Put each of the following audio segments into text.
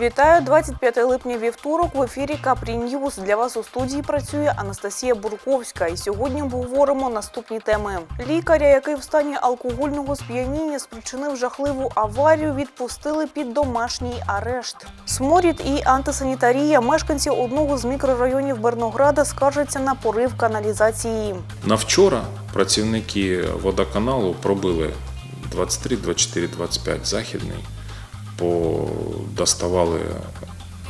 Вітаю 25 липня вівторок. В ефірі Капрі. Для вас у студії працює Анастасія Бурковська. І сьогодні обговоримо наступні теми. Лікаря, який в стані алкогольного сп'яніння спричинив жахливу аварію, відпустили під домашній арешт. Сморід і антисанітарія. Мешканці одного з мікрорайонів Бернограда скаржаться на порив каналізації. На вчора працівники водоканалу пробили 23, 24, 25 західний, подоставали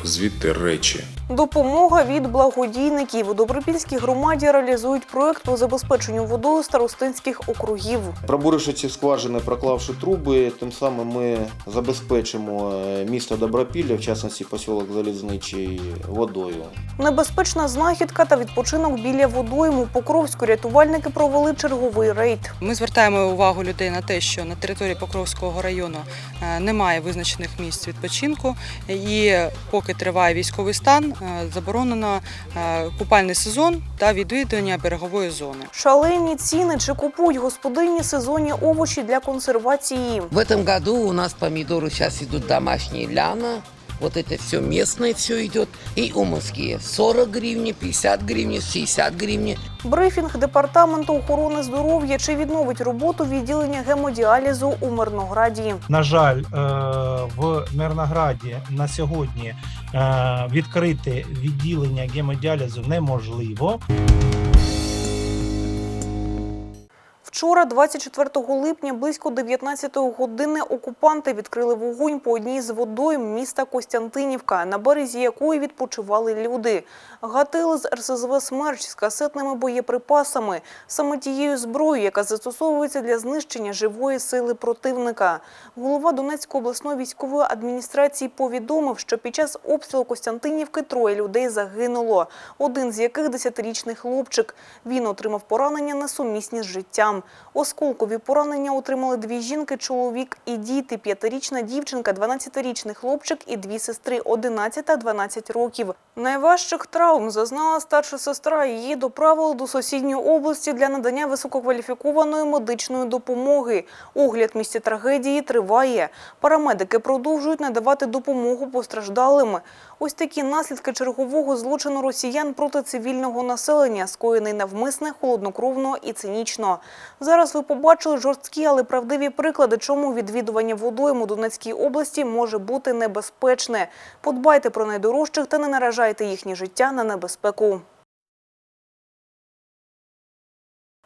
звідти речі. Допомога від благодійників у Добропільській громаді реалізують проект по забезпеченню водою старостинських округів. Пробуривши ці скважини, проклавши труби, тим самим ми забезпечимо е, місто Добропілля, в частності посілок Залізничий, водою. Небезпечна знахідка та відпочинок біля водойму. Покровську рятувальники провели черговий рейд. Ми звертаємо увагу людей на те, що на території Покровського району е, немає визначених місць відпочинку, і поки триває військовий стан, заборонено е, купальний сезон та відвідування берегової зони. Шалені ціни чи купують господині сезонні овочі для консервації. В этом році у нас помідори зараз ідуть домашні ляна. Вот это все местное все идет. И уманские 40 гривен, 50 гривен, 60 гривен. Брифінг департаменту охорони здоров'я чи відновить роботу відділення гемодіалізу у Мирнограді. На жаль, е, в Мирнограді на сьогодні е, відкрити відділення гемодіалізу неможливо. Вчора, 24 липня, близько 19 години, окупанти відкрили вогонь по одній з водойм міста Костянтинівка, на березі якої відпочивали люди. Гатили з РСЗВ «Смерч» з касетними боєприпасами, саме тією зброєю, яка застосовується для знищення живої сили противника. Голова Донецької обласної військової адміністрації повідомив, що під час обстрілу Костянтинівки троє людей загинуло, один з яких – десятирічний хлопчик. Він отримав поранення несумісні з життям. Осколкові поранення отримали дві жінки, чоловік і діти. П'ятирічна дівчинка, 12-річний хлопчик і дві сестри 11 та 12 років. Найважчих травм зазнала старша сестра. Її доправили до сусідньої області для надання висококваліфікованої медичної допомоги. Огляд місця трагедії триває. Парамедики продовжують надавати допомогу постраждалим. Ось такі наслідки чергового злочину росіян проти цивільного населення, скоєний навмисне, холоднокровно і цинічно. Зараз ви побачили жорсткі, але правдиві приклади, чому відвідування водойм у Донецькій області може бути небезпечне. Подбайте про найдорожчих та не наражайте їхнє життя на небезпеку.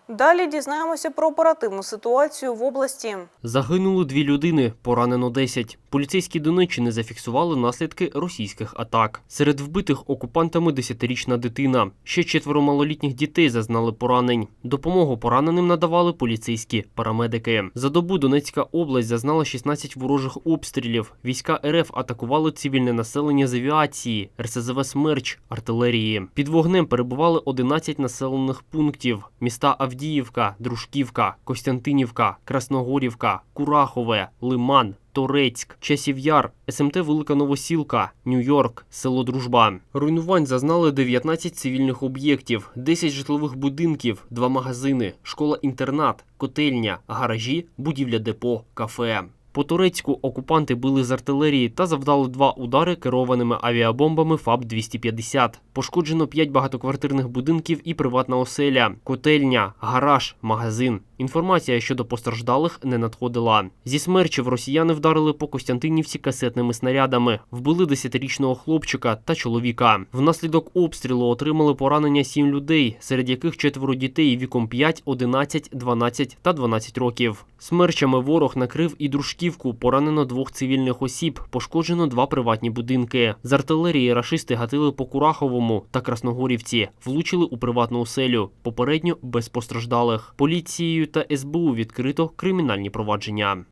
Далі дізнаємося про оперативну ситуацію в області. Загинули дві людини, поранено 10. Поліцейські Донеччини зафіксували наслідки російських атак. Серед вбитих окупантами 10-річна дитина. Ще четверо малолітніх дітей зазнали поранень. Допомогу пораненим надавали поліцейські парамедики. За добу Донецька область зазнала 16 ворожих обстрілів. Війська РФ атакували цивільне населення з авіації, РСЗВ «Смерч», артилерії. Під вогнем перебували 11 населених пунктів. Міста Авдіївка, Дружківка, Костянтинівка, Красногорівка, Курахове, Лиман, Торецьк, Часів'яр, СМТ Велика Новосілка, Нью-Йорк, село Дружба. Руйнувань зазнали 19 цивільних об'єктів, 10 житлових будинків, 2 магазини, школа-інтернат, котельня, гаражі, будівля депо, кафе. По Турецьку окупанти били з артилерії та завдали два удари керованими авіабомбами ФАБ-250. Пошкоджено п'ять багатоквартирних будинків і приватна оселя, котельня, гараж, магазин. Інформація щодо постраждалих не надходила. Зі смерчів росіяни вдарили по Костянтинівці касетними снарядами, вбили 10-річного хлопчика та чоловіка. Внаслідок обстрілу отримали поранення 7 людей, серед яких четверо дітей віком 5, 11, 12 та 12 років. Смерчами ворог накрив і дружківку. Поранено двох цивільних осіб, пошкоджено два приватні будинки. З артилерії рашисти гатили по Кураховому та Красногорівці, влучили у приватну оселю. Попередньо без постраждалих. Поліцією та СБУ відкрито кримінальні провадження.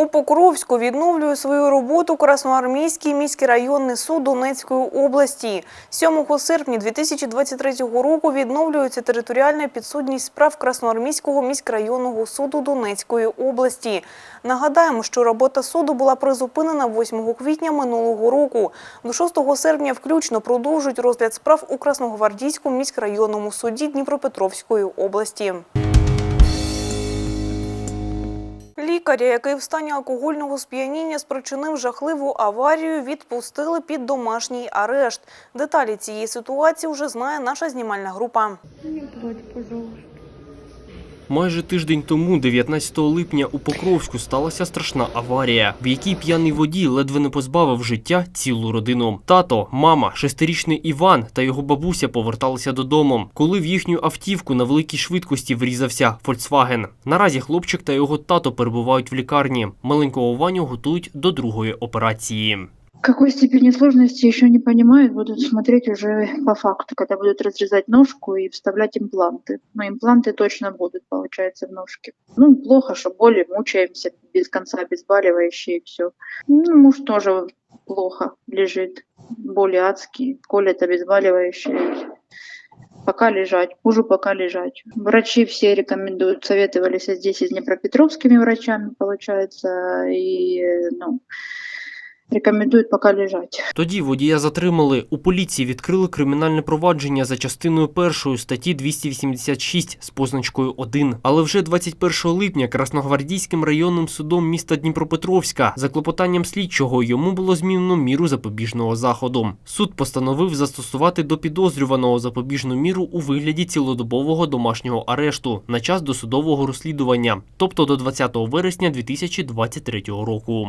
У Покровську відновлює свою роботу Красноармійський міський районний суд Донецької області. 7 серпня 2023 року відновлюється територіальна підсудність справ Красноармійського міськрайонного суду Донецької області. Нагадаємо, що робота суду була призупинена 8 квітня минулого року. До 6 серпня включно продовжують розгляд справ у Красногвардійському міськрайонному суді Дніпропетровської області. Лікаря, який в стані алкогольного сп'яніння спричинив жахливу аварію, відпустили під домашній арешт. Деталі цієї ситуації вже знає наша знімальна група. Майже тиждень тому, 19 липня, у Покровську сталася страшна аварія, в якій п'яний водій ледве не позбавив життя цілу родину. Тато, мама, шестирічний Іван та його бабуся поверталися додому, коли в їхню автівку на великій швидкості врізався Volkswagen. Наразі хлопчик та його тато перебувають в лікарні. Маленького Ваню готують до другої операції. Какой степени сложности еще не понимают, будут смотреть уже по факту, когда будут разрезать ножку и вставлять импланты. Но импланты точно будут, получается, в ножке. Ну, плохо, что боли, мучаемся без конца, обезболивающие и все. Ну, муж тоже плохо лежит, боли адские, колят обезболивающие. Пока лежать, мужу пока лежать. Врачи все рекомендуют, советовались здесь с днепропетровскими врачами, получается, и, ну, рекомендуют пока лежать. Тоді водія затримали. У поліції відкрили кримінальне провадження за частиною першої статті 286 з позначкою 1. Але вже 21 липня Красногвардійським районним судом міста Дніпропетровська за клопотанням слідчого йому було змінено міру запобіжного заходу. Суд постановив застосувати до підозрюваного запобіжну міру у вигляді цілодобового домашнього арешту на час досудового розслідування, тобто до 20 вересня 2023 року.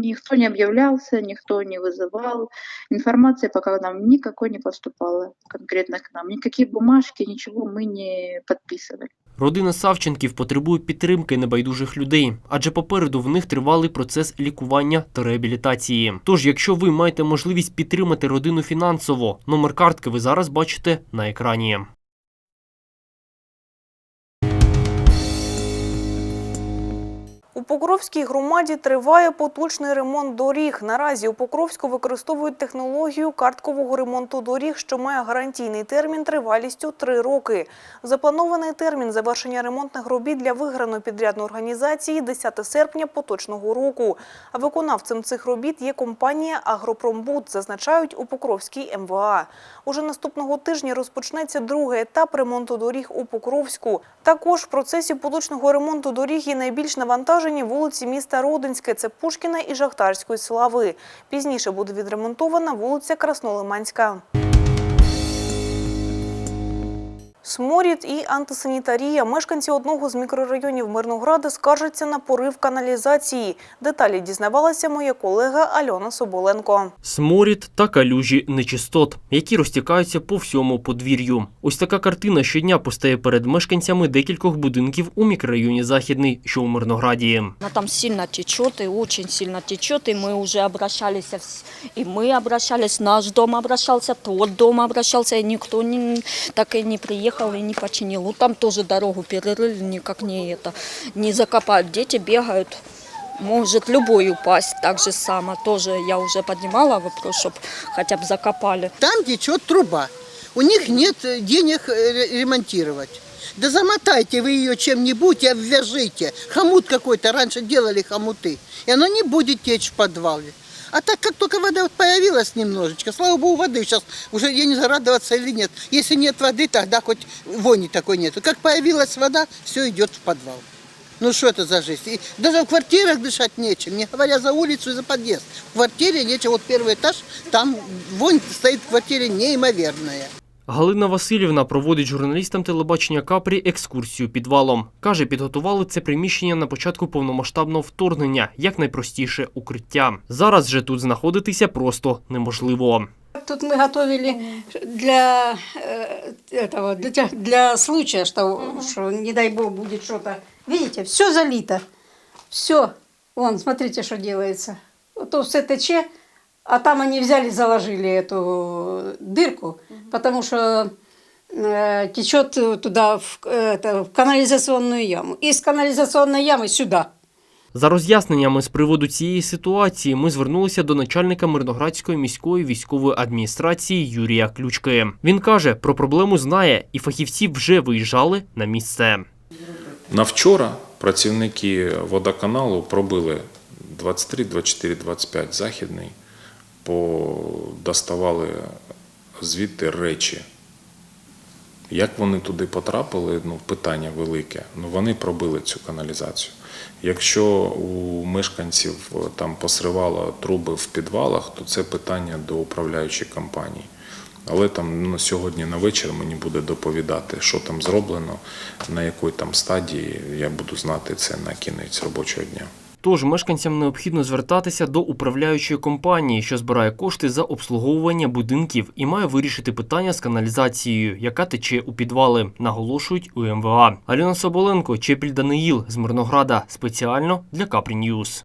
Никто не объявлялся, никто не вызывал. Информации пока нам никакой не поступала конкретно к нам. Никакие бумажки, ничего мы не подписывали. Родина Савченків потребує підтримки небайдужих людей, адже попереду в них тривалий процес лікування та реабілітації. Тож, якщо ви маєте можливість підтримати родину фінансово, номер картки ви зараз бачите на екрані. У Покровській громаді триває поточний ремонт доріг. Наразі у Покровську використовують технологію карткового ремонту доріг, що має гарантійний термін тривалістю 3 роки. Запланований термін завершення ремонтних робіт для виграної підрядної організації 10 серпня поточного року. А виконавцем цих робіт є компанія «Агропромбуд», зазначають у Покровській МВА. Уже наступного тижня розпочнеться другий етап ремонту доріг у Покровську. Також в процесі поточного ремонту доріг є найбільш навантажені вулиці міста Родинське – це Пушкіна і Жахтарської слави. Пізніше буде відремонтована вулиця Краснолиманська. Сморід і антисанітарія. Мешканці одного з мікрорайонів Мирнограда скаржаться на порив каналізації. Деталі дізнавалася моя колега Альона Соболенко. Сморід та калюжі нечистот, які розтікаються по всьому подвір'ю. Ось така картина щодня постає перед мешканцями декількох будинків у мікрорайоні Західний, що у Мирнограді. Там сильно течет и очень сильно течет, и мы уже обращались, вс- и мы обращались, наш дом обращался, тот дом обращался, и никто не, так и не приехал и не починил. Ну, там тоже дорогу перерыли, никак не это, не закопают. Дети бегают, может любой упасть, так же само. Тоже я уже поднимала вопрос, чтобы хотя бы закопали. Там течет труба. У них нет э, денег э, ре- ремонтировать. Да замотайте вы ее чем-нибудь и обвяжите. Хомут какой-то, раньше делали хомуты. И оно не будет течь в подвале. А так как только вода вот появилась немножечко, слава богу, воды сейчас уже я не знаю, радоваться или нет. Если нет воды, тогда хоть вони такой нету. Как появилась вода, все идет в подвал. Ну что это за жизнь? И даже в квартирах дышать нечем, не говоря за улицу и за подъезд. В квартире нечем, вот первый этаж, там вонь стоит в квартире неимоверная. Галина Васильівна проводить журналістам телебачення Капрі екскурсію підвалом. Каже, підготували це приміщення на початку повномасштабного вторгнення як найпростіше укриття. Зараз же тут знаходитися просто неможливо. Тут мы готовили для э, этого, для, тех- для случая, что, что не дай бог будет что-то. Видите, все залито. Все. Вон, смотрите, что делается. Вот то все тече, а там они взяли, заложили эту дырку, потому что э, течет туда, в, э, это, в канализационную яму. Из канализационной ямы сюда. За роз'ясненнями з приводу цієї ситуації ми звернулися до начальника Мирноградської міської військової адміністрації Юрія Ключки. Він каже, про проблему знає, і фахівці вже виїжджали на місце. На вчора працівники водоканалу пробили 23, 24, 25 західний, доставали звідти речі, Як вони туди потрапили, ну питання велике. Ну вони пробили цю каналізацію. Якщо у мешканців е, там посривало труби в підвалах, то це питання до управляючої компанії. Але там ну, сьогодні на вечір мені буде доповідати, що там зроблено, на якій там стадії я буду знати це на кінець робочого дня. Тож мешканцям необхідно звертатися до управляючої компанії, що збирає кошти за обслуговування будинків і має вирішити питання з каналізацією, яка тече у підвали, наголошують у МВА. Альона Соболенко, Чепіль Даниїл з Мирнограда спеціально для Капрі Ньюз.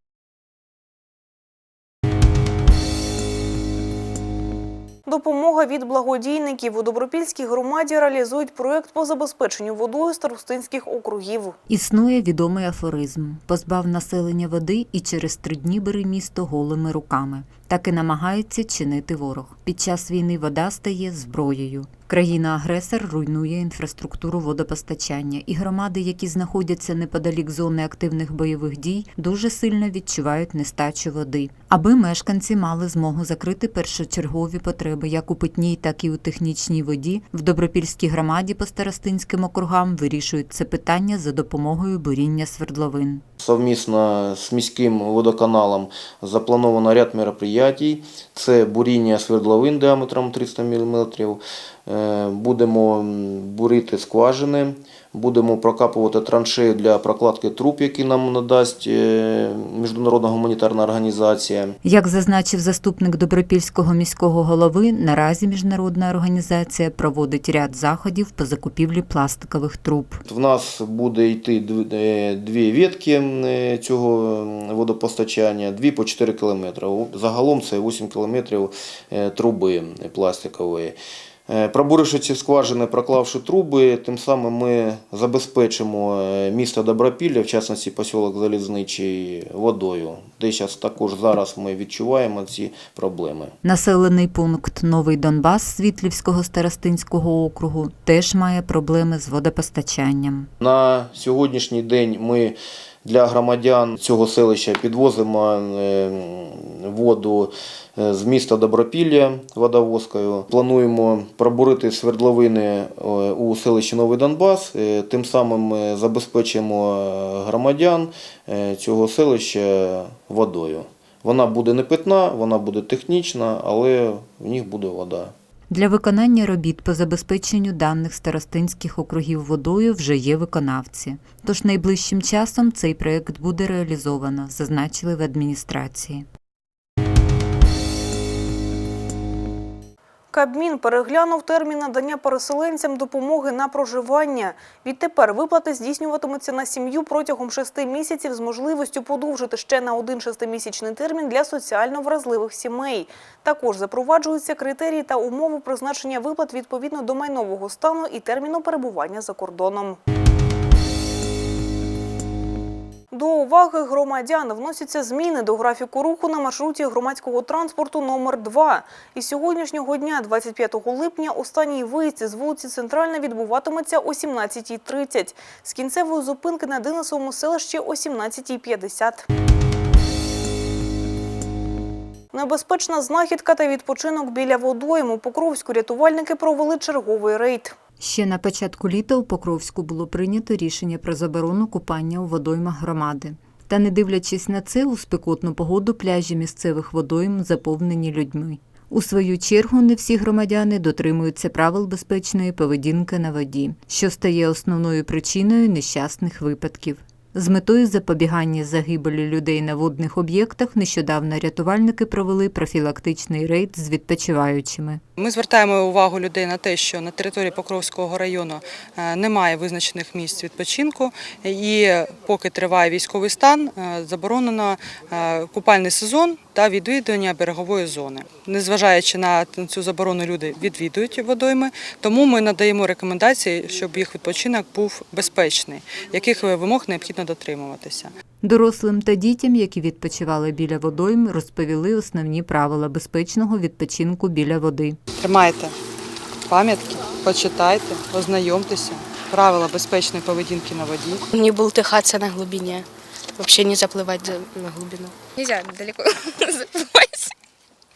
Допомога від благодійників у Добропільській громаді реалізують проект по забезпеченню водою старостинських округів. Існує відомий афоризм: позбав населення води і через три дні бери місто голими руками. Так і намагається чинити ворог. Під час війни вода стає зброєю. Країна-агресор руйнує інфраструктуру водопостачання, і громади, які знаходяться неподалік зони активних бойових дій, дуже сильно відчувають нестачу води. Аби мешканці мали змогу закрити першочергові потреби як у питній, так і у технічній воді, в Добропільській громаді по старостинським округам вирішують це питання за допомогою буріння свердловин. Совмісно з міським водоканалом заплановано ряд мероприятий. Це буріння свердловин діаметром 300 мм. Е, Будемо бурити скважини, будемо прокапувати траншеї для прокладки труб, які нам надасть е, Міжнародна гуманітарна організація. Як зазначив заступник Добропільського міського голови, наразі міжнародна організація проводить ряд заходів по закупівлі пластикових труб. В нас буде йти е, дві ветки е, цього водопостачання, дві по 4 кілометри. Загалом це 8 кілометрів труби пластикової. Е, Пробуривши ці скважини, проклавши труби, тим самим ми забезпечимо е, місто Добропілля, в частності посілок Залізничий, водою, де зараз також зараз ми відчуваємо ці проблеми. Населений пункт Новий Донбас Світлівського старостинського округу теж має проблеми з водопостачанням. На сьогоднішній день ми для громадян цього селища підвозимо е, воду е, з міста Добропілля водовозкою. Плануємо пробурити свердловини е, у селищі Новий Донбас. Тим самим ми забезпечимо громадян цього селища водою. Вона буде не питна, вона буде технічна, але в них буде вода. Для виконання робіт по забезпеченню даних старостинських округів водою вже є виконавці. Тож найближчим часом цей проект буде реалізовано, зазначили в адміністрації. Кабмін переглянув термін надання переселенцям допомоги на проживання. Відтепер виплати здійснюватимуться на сім'ю протягом шести місяців з можливістю подовжити ще на один шестимісячний термін для соціально вразливих сімей. Також запроваджуються критерії та умови призначення виплат відповідно до майнового стану і терміну перебування за кордоном. До уваги громадян вносяться зміни до графіку руху на маршруті громадського транспорту номер 2 Із сьогоднішнього дня, 25 липня, останній виїзд з вулиці Центральна відбуватиметься о 17.30. З кінцевої зупинки на Денисовому селищі о 17.50. Небезпечна знахідка та відпочинок біля водойм. У Покровську рятувальники провели черговий рейд. Ще на початку літа у Покровську було прийнято рішення про заборону купання у водоймах громади. Та не дивлячись на це, у спекотну погоду пляжі місцевих водойм заповнені людьми. У свою чергу не всі громадяни дотримуються правил безпечної поведінки на воді, що стає основною причиною нещасних випадків. З метою запобігання загибелі людей на водних об'єктах нещодавно рятувальники провели профілактичний рейд з відпочиваючими. Ми звертаємо увагу людей на те, що на території Покровського району е, немає визначених місць відпочинку, і поки триває військовий стан, е, заборонено е, купальний сезон та відвідування берегової зони. Незважаючи на цю заборону, люди відвідують водойми, тому ми надаємо рекомендації, щоб їх відпочинок був безпечний, яких вимог необхідно дотримуватися. Дорослим та дітям, які відпочивали біля водойм, розповіли основні правила безпечного відпочинку біля води. Тримайте пам'ятки, почитайте, ознайомтеся. Правила безпечної поведінки на воді. Не бултыхаться на глубине. Вообще не заплывать за- на глубину. Нельзя далеко заплывать.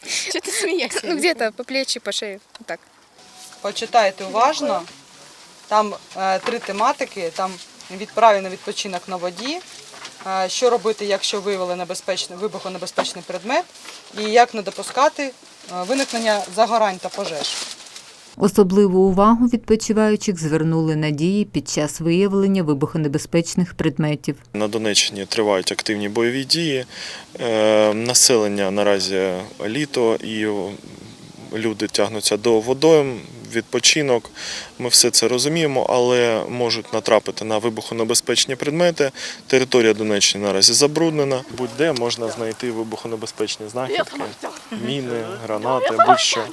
Что ты смеешься? Ну, где-то по плечи, по шее. Вот так. Почитайте уважно Там е, три тематики. Там відправі на відпочинок на воді. е, Що робити, якщо виявили небезпечний вибухонебезпечний предмет, і як не допускати е, виникнення загорань та пожеж. Особливу увагу відпочиваючих звернули на дії під час виявлення вибухонебезпечних предметів. На Донеччині тривають активні бойові дії. Е, Населення наразі літо і люди тягнуться до водойм, відпочинок. Ми все це розуміємо, але можуть натрапити на вибухонебезпечні предмети. Територія Донеччини наразі забруднена. Будь-де можна знайти вибухонебезпечні знахідки, міни, гранати, будь-що.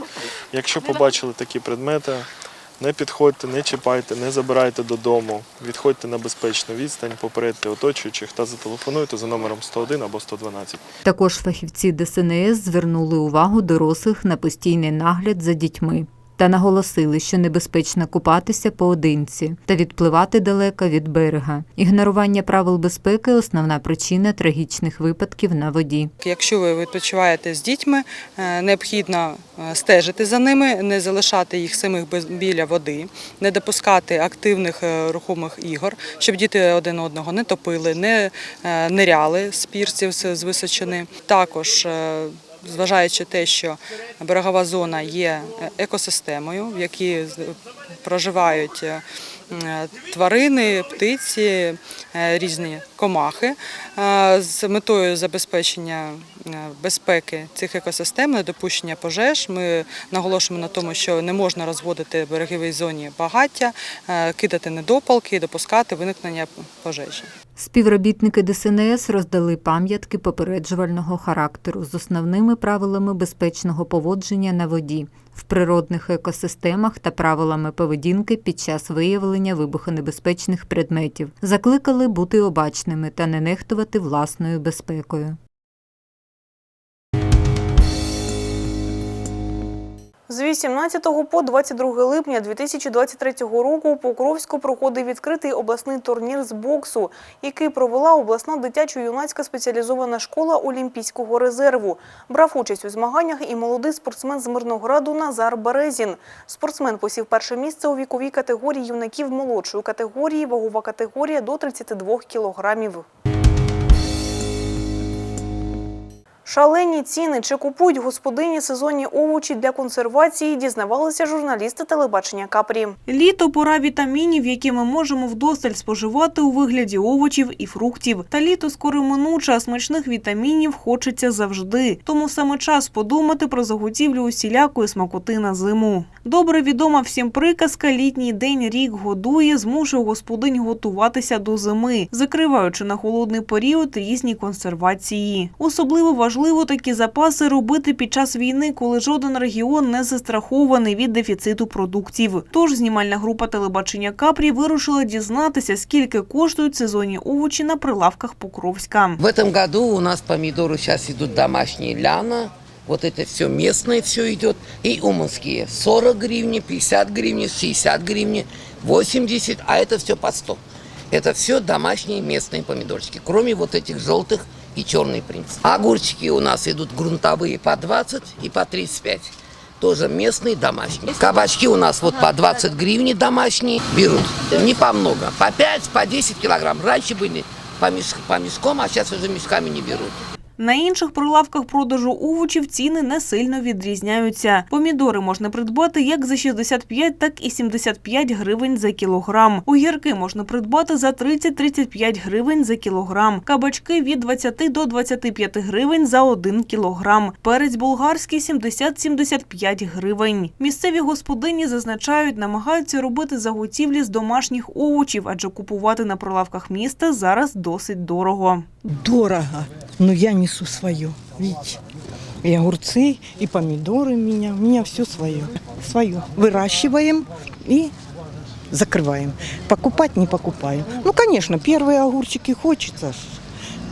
Якщо побачили такі предмети, не підходьте, не чіпайте, не забирайте додому. Відходьте на безпечну відстань, попередьте оточуючих та зателефонуйте за номером 101 або 112. Також фахівці ДСНС звернули увагу дорослих на постійний нагляд за дітьми та наголосили, що небезпечно купатися поодинці та відпливати далеко від берега. Ігнорування правил безпеки основна причина трагічних випадків на воді. Якщо ви відпочиваєте з дітьми, е, необхідно е, стежити за ними, не залишати їх самих біля води, не допускати активних е, рухомих ігор, щоб діти один одного не топили, не ниряли з пірсів з височини. Також Зважаючи те, що берегова зона є е, екосистемою, в якій проживають е, тварини, птиці, е, різні комахи, е, з метою забезпечення е, безпеки цих екосистем, недопущення пожеж. Ми наголошуємо на тому, що не можна розводити в береговій зоні багаття, е, кидати недопалки і допускати виникнення пожежі. Співробітники ДСНС роздали пам'ятки попереджувального характеру з основними правилами безпечного поводження на воді, в природних екосистемах та правилами поведінки під час виявлення вибухонебезпечних предметів. Закликали бути обачними та не нехтувати власною безпекою. З 18 по 22 липня 2023 року у Покровську проходив відкритий обласний турнір з боксу, який провела обласна дитячо-юнацька спеціалізована школа Олімпійського резерву. Брав участь у змаганнях і молодий спортсмен з Мирнограду Назар Березін. Спортсмен посів перше місце у віковій категорії юнаків молодшої категорії, вагова категорія до 32 кілограмів. Шалені ціни чи купують господині сезонні овочі для консервації, дізнавалися журналісти телебачення Капрі. Літо пора вітамінів, які ми можемо вдосталь споживати у вигляді овочів і фруктів. Та літо скоро минуче, а смачних вітамінів хочеться завжди. Тому саме час подумати про заготівлю усілякої смакоти на зиму. Добре відома всім приказка «Літній день рік годує» змушує господинь готуватися до зими, закриваючи на холодний період різні консервації. Особливо важливо такі запаси робити під час війни, коли жоден регіон не застрахований від дефіциту продуктів. Тож знімальна група телебачення Капрі вирушила дізнатися, скільки коштують сезонні овочі на прилавках Покровська. В этом году у нас помидоры сейчас идут домашние ляна. Вот это все местное все идет. И уманские. 40 гривен, 50 гривен, 60 гривен, 80, а это все по 100. Это все домашние местные помидорчики, кроме вот этих желтых и черный принц. Огурчики у нас идут грунтовые по 20 и по 35. Тоже местные домашние. Кабачки у нас вот по 20 гривен домашние берут. Не по много. По 5, по 10 килограмм. Раньше были по, меш- по мешкам, а сейчас уже мешками не берут. На інших прилавках продажу овочів ціни не сильно відрізняються. Помідори можна придбати як за 65, так і 75 гривень за кілограм. Огірки можна придбати за 30-35 гривень за кілограм. Кабачки від 20 до 25 гривень за 1 кілограм. Перець болгарський 70-75 гривень. Місцеві господині зазначають, намагаються робити заготівлі з домашніх овочів, адже купувати на прилавках міста зараз досить дорого. Дорого, но я несу свое, видите. И огурцы, и помидоры у меня, у меня все свое. Свое. Выращиваем и закрываем. Покупать не покупаю. Ну, конечно, первые огурчики хочется,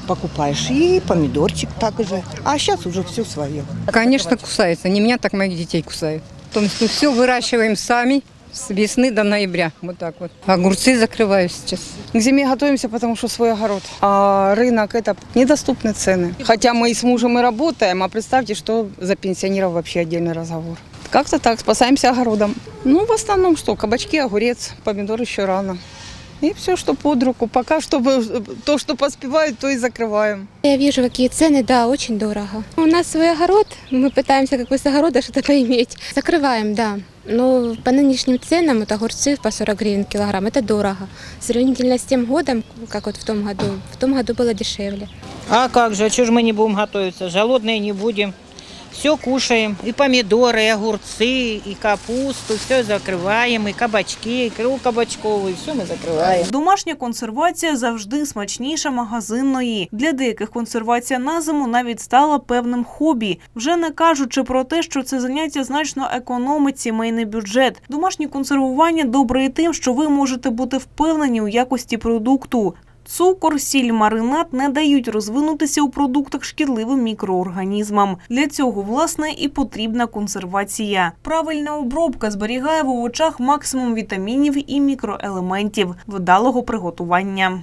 покупаешь, и помидорчик также. А сейчас уже все свое. Конечно, кусаются. Не меня, так моих детей кусают. То есть мы все выращиваем сами с весны до ноября. Вот так вот. Огурцы закрываю сейчас. К зиме готовимся, потому что свой огород. А рынок это недоступны цены. Хотя мы и с мужем и работаем, а представьте, что за пенсионеров вообще отдельный разговор. Как-то так, спасаемся огородом. Ну, в основном что? Кабачки, огурец, помидор еще рано. И все, что под руку. Пока что э, то, что поспевают, то и закрываем. Я вижу, какие цены, да, очень дорого. У нас свой огород, мы пытаемся как бы с огорода что-то поиметь. Закрываем, да. Но по нынешним ценам вот огурцы по 40 гривен килограмм, это дорого. Сравнительно с тем годом, как вот в том году, в том году было дешевле. А как же, что же мы не будем готовиться? Голодные не будем. Все кушаем. И помидоры, и огурцы, и капусту. Все закрываем, и кабачки, икру кабачковую. Все мы закрываем. Домашня консервація завжди смачніша магазинної. Для деяких консервація на зиму навіть стала певним хобі. Вже не кажучи про те, що це заняття значно економить сімейний бюджет. Домашнє консервування добре і тим, що ви можете бути впевнені у якості продукту. Цукор, сіль, маринад не дають розвинутися у продуктах шкідливим мікроорганізмам. Для цього, власне, і потрібна консервація. Правильна обробка зберігає в овочах максимум вітамінів і мікроелементів вдалого приготування.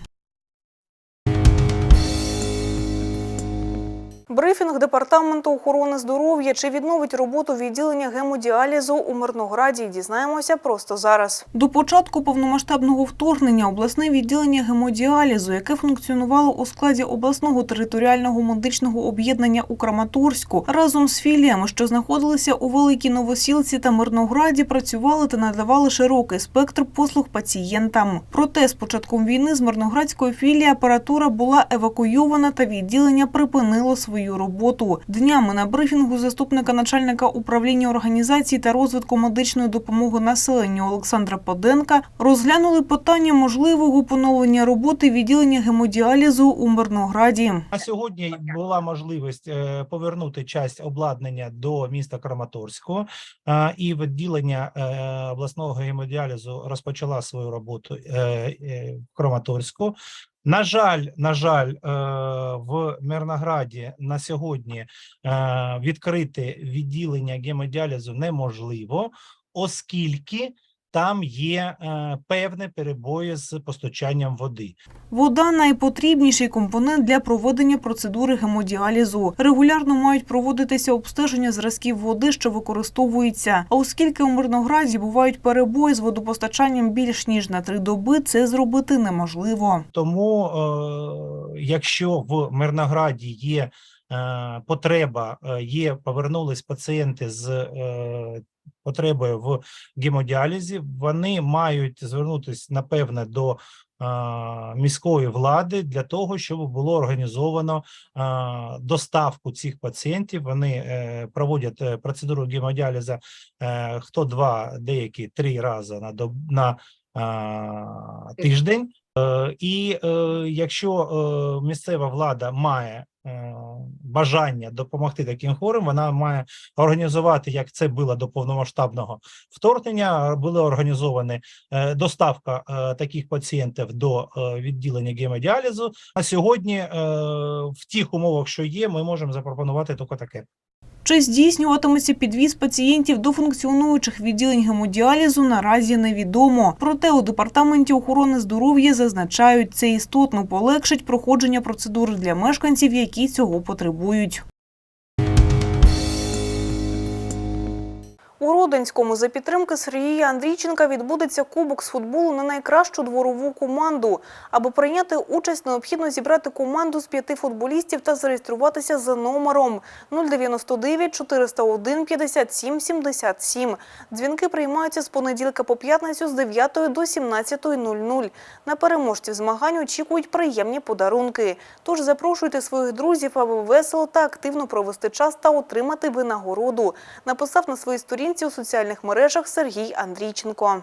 Брифінг департаменту охорони здоров'я чи відновить роботу відділення гемодіалізу у Мирнограді. Дізнаємося просто зараз. До початку повномасштабного вторгнення обласне відділення гемодіалізу, яке функціонувало у складі обласного територіального медичного об'єднання у Краматорську, разом з філіями, що знаходилися у Великій Новосілці та Мирнограді, працювали та надавали широкий спектр послуг пацієнтам. Проте з початком війни з Мирноградської філії апаратура була евакуйована та відділення припинило свою роботу. Днями на брифінгу заступника начальника управління організації та розвитку медичної допомоги населенню Олександра Поденка розглянули питання можливого поновлення роботи відділення гемодіалізу у Мирнограді. На сьогодні була можливість е, повернути часть обладнання до міста Краматорського, е, і відділення е, обласного гемодіалізу розпочала свою роботу в Краматорську. На жаль, на жаль, е, в Мирнограді на сьогодні е, відкрити відділення гемодіалізу неможливо, оскільки там є е, певні перебої з постачанням води. Вода найпотрібніший компонент для проведення процедури гемодіалізу. Регулярно мають проводитися обстеження зразків води, що використовується. А оскільки у Мирнограді бувають перебої з водопостачанням більш ніж на три доби, це зробити неможливо. Тому, е, якщо в Мирнограді є е, потреба, е, є повернулись пацієнти з потребою в гемодіалізі, вони мають звернутися напевне до міської влади для того, щоб було організовано доставку цих пацієнтів. Вони е, проводять е, процедуру гемодіалізу е, хто два, деякі три рази на доб на тиждень. І якщо місцева влада має бажання допомогти таким хворим, вона має організувати, як це було до повномасштабного вторгнення. Була організована е, доставка е, таких пацієнтів до е, відділення гемодіалізу. А сьогодні е, в тих умовах, що є, ми можемо запропонувати тільки таке. Чи здійснюватиметься підвіз пацієнтів до функціонуючих відділень гемодіалізу наразі невідомо. Проте у департаменті охорони здоров'я зазначають, це істотно полегшить проходження процедури для мешканців, які цього потребують. У Родинському за підтримки Сергія Андрійченка відбудеться кубок з футболу на найкращу дворову команду. Аби прийняти участь, необхідно зібрати команду з п'яти футболістів та зареєструватися за номером 099 401 57 77. Дзвінки приймаються з понеділка по п'ятницю з 9 до 17.00. На переможців змагань очікують приємні подарунки. Тож запрошуйте своїх друзів, аби весело та активно провести час та отримати винагороду. Написав на своїй сторінці у соціальних мережах Сергій Андрійченко.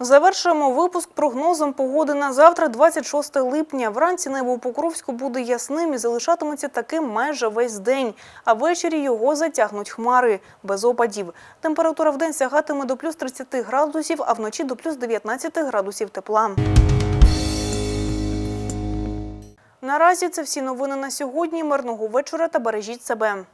Завершуємо випуск прогнозом погоди на завтра, 26 липня. Вранці небо у Покровську буде ясним і залишатиметься таким майже весь день. А ввечері його затягнуть хмари без опадів. Температура в день сягатиме до плюс 30 градусів, а вночі до плюс 19 градусів тепла. Наразі це всі новини на сьогодні. Мирного вечора та бережіть себе.